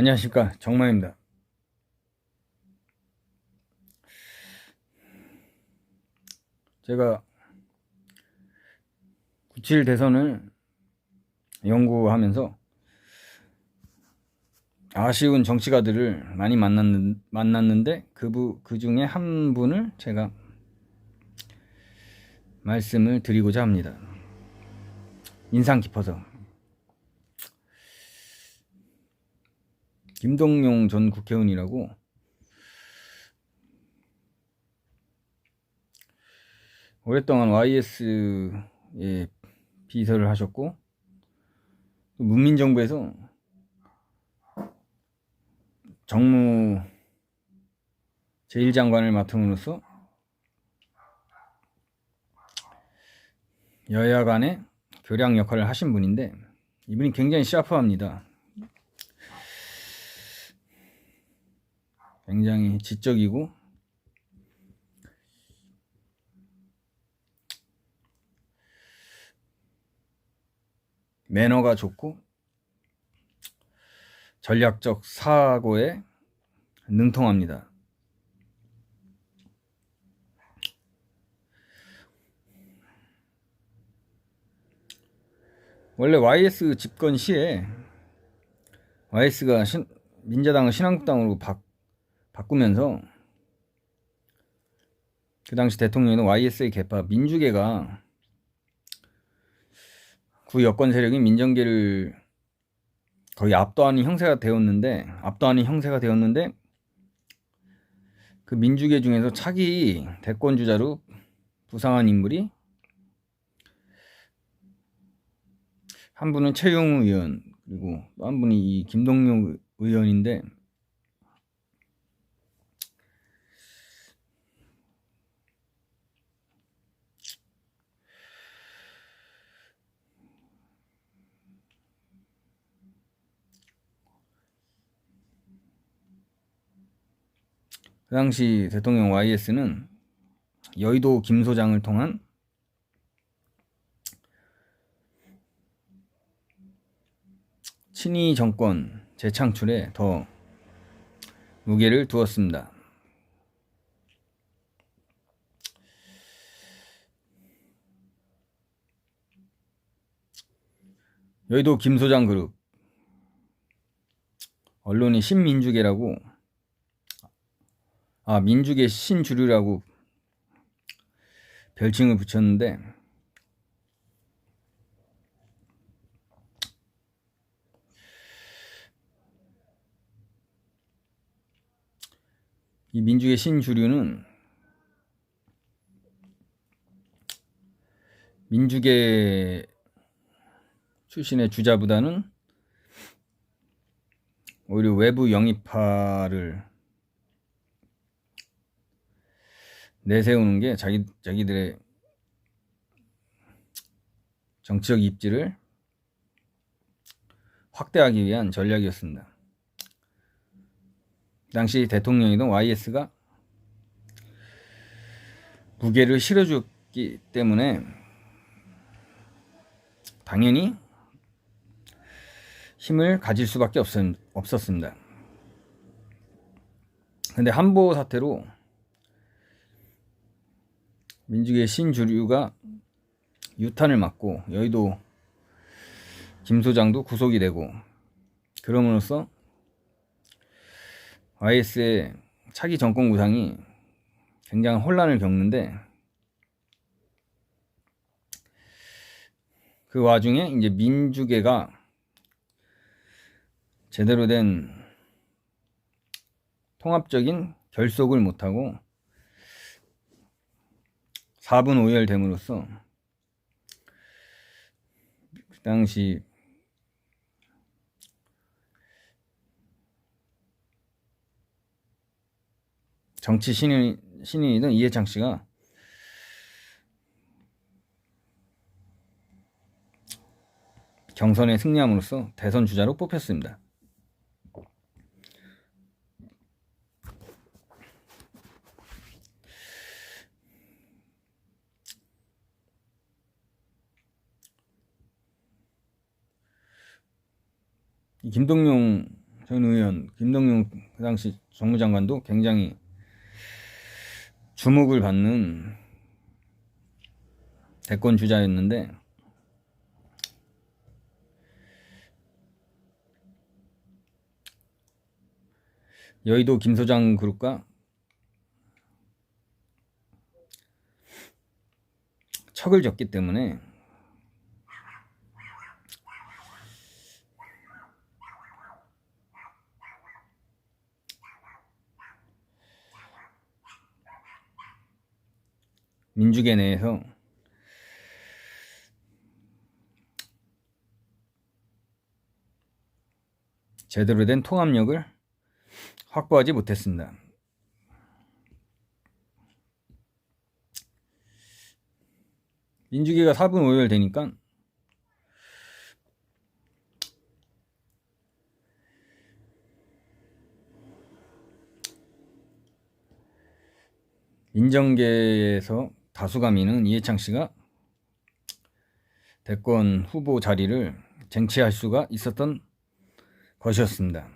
안녕하십니까 정마입니다. 제가 97 대선을 연구하면서 아쉬운 정치가들을 많이 만났는, 만났는데 그, 그 중에 한 분을 제가 말씀을 드리고자 합니다. 인상 깊어서. 김동용 전 국회의원이라고 오랫동안 YS에 비서를 하셨고 문민정부에서 정무 제1장관을 맡음으로써 여야 간의 교량 역할을 하신 분인데 이분이 굉장히 샤프합니다. 굉장히 지적이고 매너가 좋고 전략적 사고에 능통합니다. 원래 YS 집권 시에 YS가 신, 민자당을 신한국당으로 바, 바꾸면서 그 당시 대통령은 YS의 개파 민주계가 구 여권 세력인 민정계를 거의 압도하는 형세가 되었는데 압도하는 형세가 되었는데 그 민주계 중에서 차기 대권 주자로 부상한 인물이 한 분은 최용 의원 그리고 또 한 분이 이 김동용 의원인데 그 당시 대통령 YS는 여의도 김 소장을 통한 친위 정권 재창출에 더 무게를 두었습니다. 여의도 김 소장 그룹 언론이 신민주계라고 아 민주계 신주류라고 별칭을 붙였는데 이 민주계 신주류는 민주계 출신의 주자보다는 오히려 외부 영입파를 내세우는 게 자기 자기들의 정치적 입지를 확대하기 위한 전략이었습니다. 당시 대통령이던 YS가 무게를 실어줬기 때문에 당연히 힘을 가질 수밖에 없었, 습니다 근데 한보 사태로 민주계 신주류가 유탄을 맞고 여의도 김 소장도 구속이 되고 그럼으로써 YS의 차기 정권 구상이 굉장한 혼란을 겪는데 그 와중에 이제 민주계가 제대로 된 통합적인 결속을 못하고 4분 오열됨으로써 그 당시 정치 신인, 신인이던 이해창 씨가 경선에 승리함으로써 대선 주자로 뽑혔습니다. 김동용 전 의원 김동용 그 당시 정무장관도 굉장히 주목을 받는 대권 주자였는데 여의도 김소장 그룹과 척을 졌기 때문에 민주계 내에서 제대로 된 통합력을 확보하지 못했습니다. 민주계가 4분 5열 되니까 민정계에서 다수감이는 이해창 씨가 대권 후보 자리를 쟁취할 수가 있었던 것이었습니다.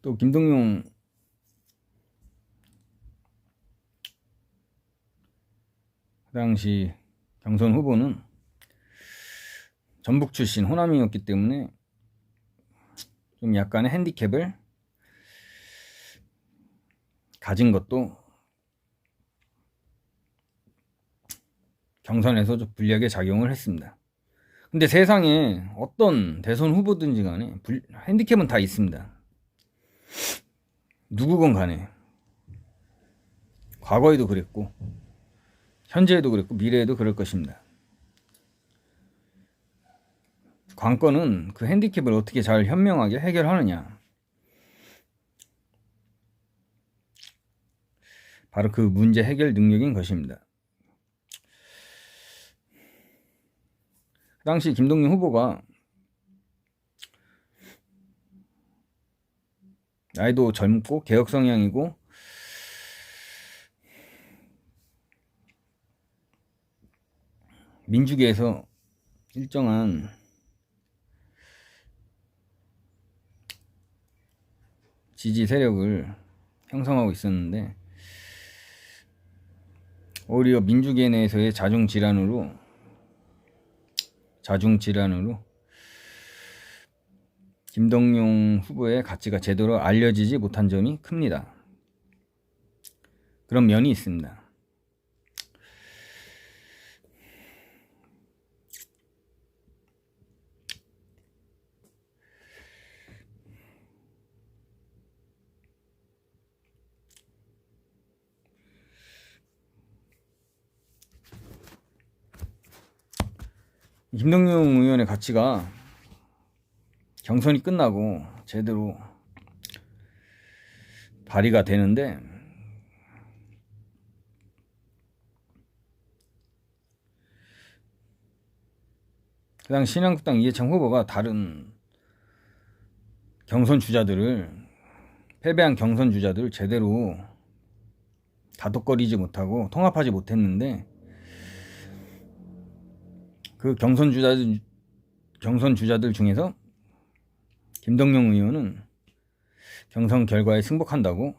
또 김동용 그 당시 경선 후보는 전북 출신 호남이었기 때문에 좀 약간의 핸디캡을 가진 것도 경선에서 좀 불리하게 작용을 했습니다. 근데 세상에 어떤 대선 후보든지 간에 핸디캡은 다 있습니다. 누구건 간에 과거에도 그랬고 현재에도 그랬고 미래에도 그럴 것입니다. 관건은 그 핸디캡을 어떻게 잘 현명하게 해결하느냐. 바로 그 문제 해결 능력인 것입니다. 그 당시 김동연 후보가 나이도 젊고 개혁 성향이고 민주계에서 일정한 지지 세력을 형성하고 있었는데 오히려 민주계 내에서의 자중 질환으로 자중 질환으로 김동용 후보의 가치가 제대로 알려지지 못한 점이 큽니다. 그런 면이 있습니다. 김동용 의원의 가치가 경선이 끝나고 제대로 발의가 되는데 그당 신한국당 이해창 후보가 다른 경선 주자들을 패배한 경선 주자들을 제대로 다독거리지 못하고 통합하지 못했는데 그 경선 주자들 경선 주자들 중에서 김동영 의원은 경선 결과에 승복한다고.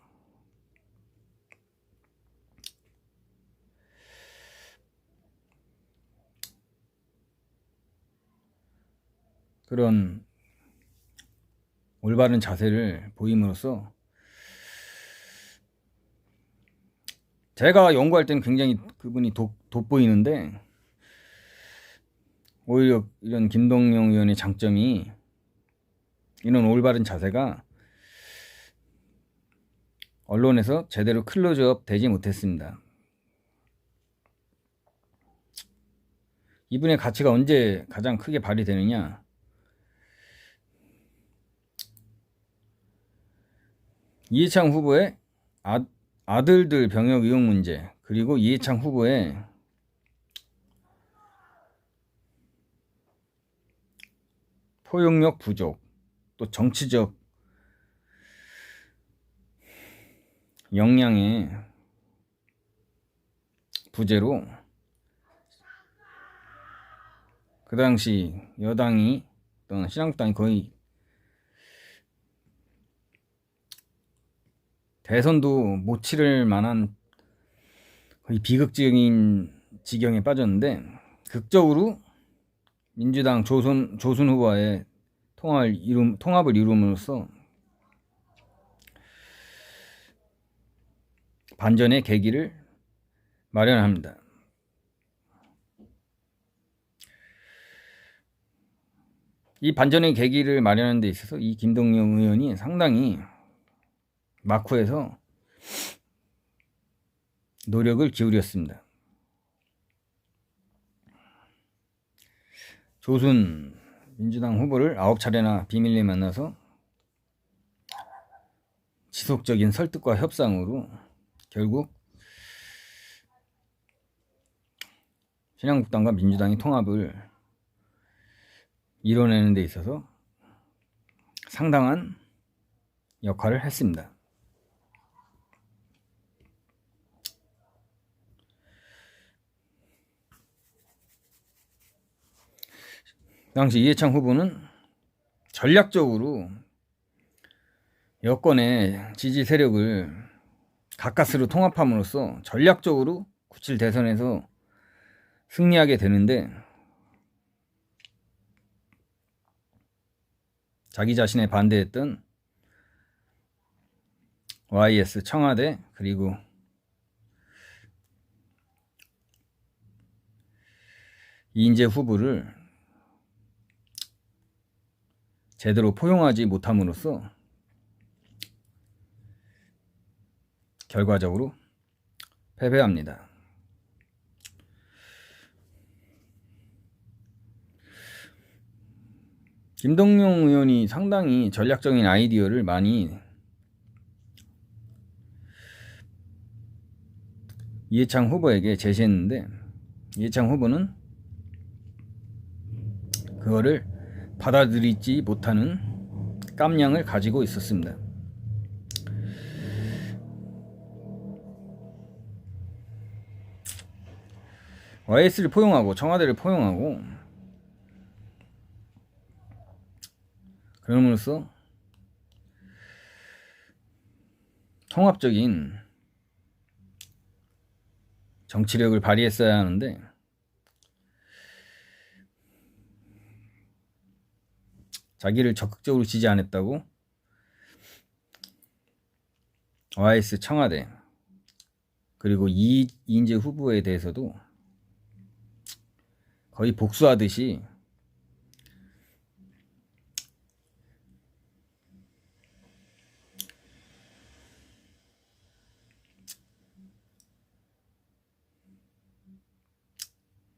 그런 올바른 자세를 보임으로써 제가 연구할 때는 굉장히 그분이 돋, 돋보이는데 오히려 이런 김동영 의원의 장점이 이런 올바른 자세가 언론에서 제대로 클로즈업 되지 못했습니다. 이분의 가치가 언제 가장 크게 발휘되느냐? 이해창 후보의 아, 아들들 병역 의혹 문제 그리고 이해창 후보의 포용력 부족, 또 정치적 역량의 부재로 그 당시 여당이 또는 신한국당이 거의 대선도 못 치를 만한 거의 비극적인 지경에 빠졌는데 극적으로 민주당 조선 조순 후보와의 통합을 이룸 통합을 이룸으로써 반전의 계기를 마련합니다. 이 반전의 계기를 마련하는 데 있어서 이 김동영 의원이 상당히 마쿠에서 노력을 기울였습니다. 조순 민주당 후보를 아홉 차례나 비밀리에 만나서 지속적인 설득과 협상으로 결국 신한국당과 민주당이 통합을 이뤄내는 데 있어서 상당한 역할을 했습니다. 당시 이해창 후보는 전략적으로 여권의 지지 세력을 가까스로 통합함으로써 전략적으로 97 대선에서 승리하게 되는데 자기 자신에 반대했던 YS 청와대 그리고 이인재 후보를 제대로 포용하지 못함으로써 결과적으로 패배합니다. 김동용 의원이 상당히 전략적인 아이디어를 많이 이해창 후보에게 제시했는데 이해창 후보는 그거를 받아들이지 못하는 깜냥을 가지고 있었습니다. YS를 포용하고 청와대를 포용하고 그럼으로써 통합적인 정치력을 발휘했어야 하는데 자기를 적극적으로 지지 않았다고? OIS 청와대. 그리고 이, 이인재 후보에 대해서도 거의 복수하듯이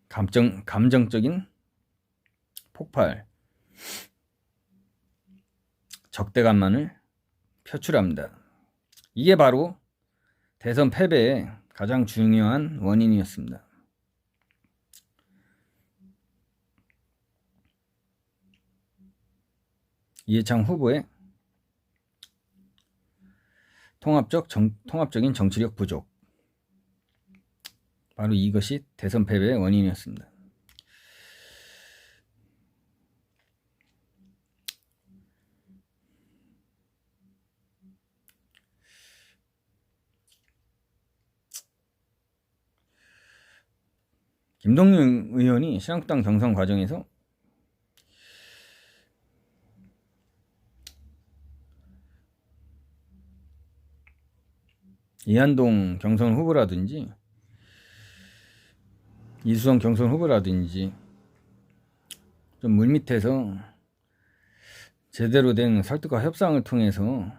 감정 감정적인 폭발 적대감만을 표출합니다. 이게 바로 대선 패배의 가장 중요한 원인이었습니다. 이해창 후보의 통합적 정, 통합적인 정치력 부족 바로 이것이 대선 패배의 원인이었습니다. 김동윤 의원이 신한국당 경선 과정에서 이한동 경선 후보라든지 이수성 경선 후보라든지 좀 물밑에서 제대로 된 설득과 협상을 통해서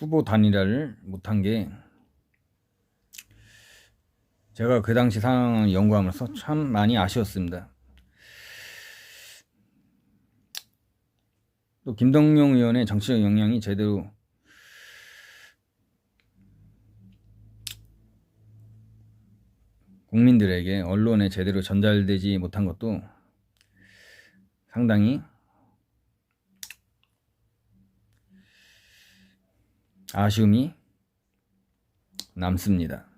후보 단일화를 못한 게 제가 그 당시 상황을 연구하면서 참 많이 아쉬웠습니다. 또 김동용 의원의 정치적 역량이 제대로 국민들에게 언론에 제대로 전달되지 못한 것도 상당히 아쉬움이 남습니다.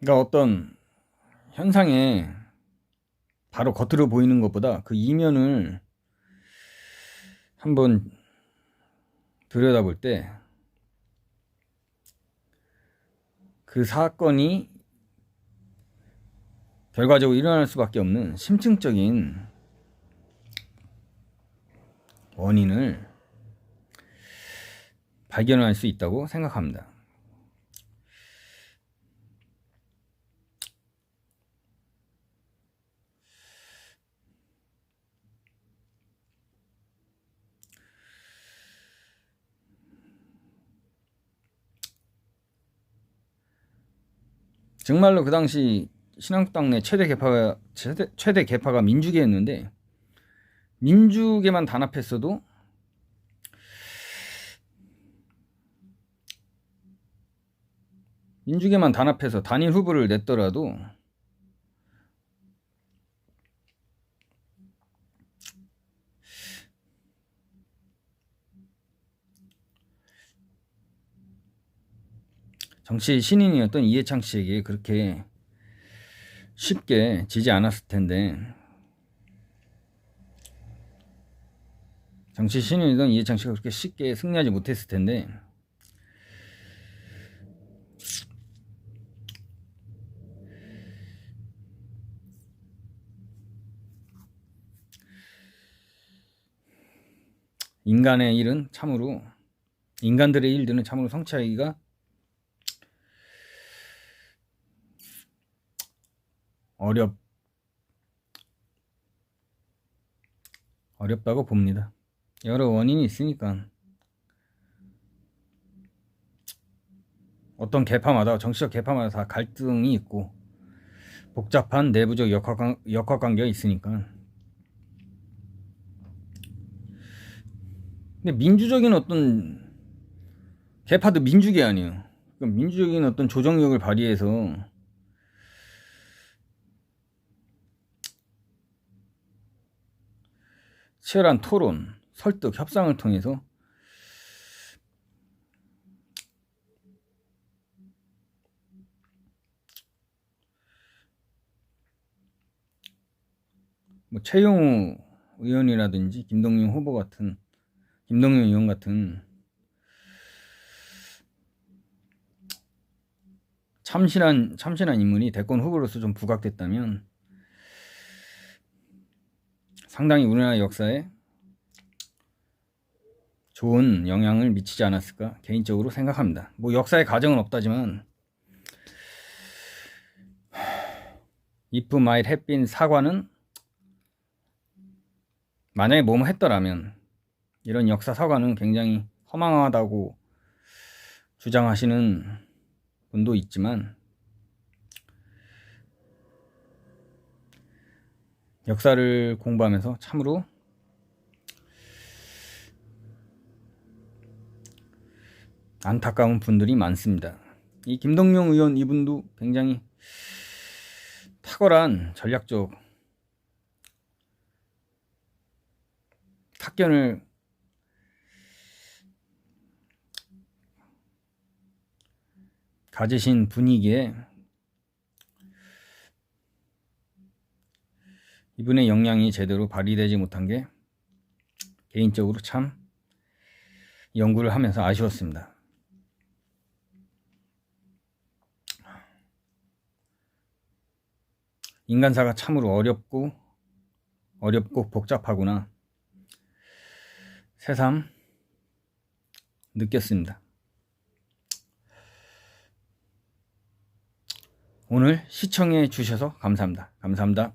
그러니까 어떤 현상에 바로 겉으로 보이는 것보다 그 이면을 한번 들여다볼 때 그 사건이 결과적으로 일어날 수밖에 없는 심층적인 원인을 발견할 수 있다고 생각합니다. 정말로 그 당시 신한국당 내 최대 개파가 최대, 최대 개파가 민주계였는데 민주계만 단합했어도 민주계만 단합해서 단일 후보를 냈더라도 정치 신인이었던 이해창 씨에게 그렇게 쉽게 지지 않았을 텐데. 정치 신인이던 이해창 씨가 그렇게 쉽게 승리하지 못했을 텐데. 인간의 일은 참으로 인간들의 일들은 참으로 성취하기가 어렵 어렵다고 봅니다. 여러 원인이 있으니까 어떤 개파마다 정치적 개파마다 다 갈등이 있고 복잡한 내부적 역학, 역학관계가 있으니까 근데 민주적인 어떤 개파도 민주계 아니에요. 그러니까 민주적인 어떤 조정력을 발휘해서 치열한 토론, 설득, 협상을 통해서 뭐 최용우 의원이라든지 김동연 후보 같은 김동연 의원 같은 참신한 참신한 인물이 대권 후보로서 좀 부각됐다면 상당히 우리나라 역사에 좋은 영향을 미치지 않았을까 개인적으로 생각합니다. 뭐 역사의 가정은 없다지만 if might have been 사과는 만약에 뭐뭐 했더라면 이런 역사 사과는 굉장히 허망하다고 주장하시는 분도 있지만 역사를 공부하면서 참으로 안타까운 분들이 많습니다. 이 김동영 의원 이분도 굉장히 탁월한 전략적 탁견을 가지신 분위기에 이분의 역량이 제대로 발휘되지 못한 게 개인적으로 참 연구를 하면서 아쉬웠습니다. 인간사가 참으로 어렵고 어렵고 복잡하구나. 새삼 느꼈습니다. 오늘 시청해 주셔서 감사합니다. 감사합니다.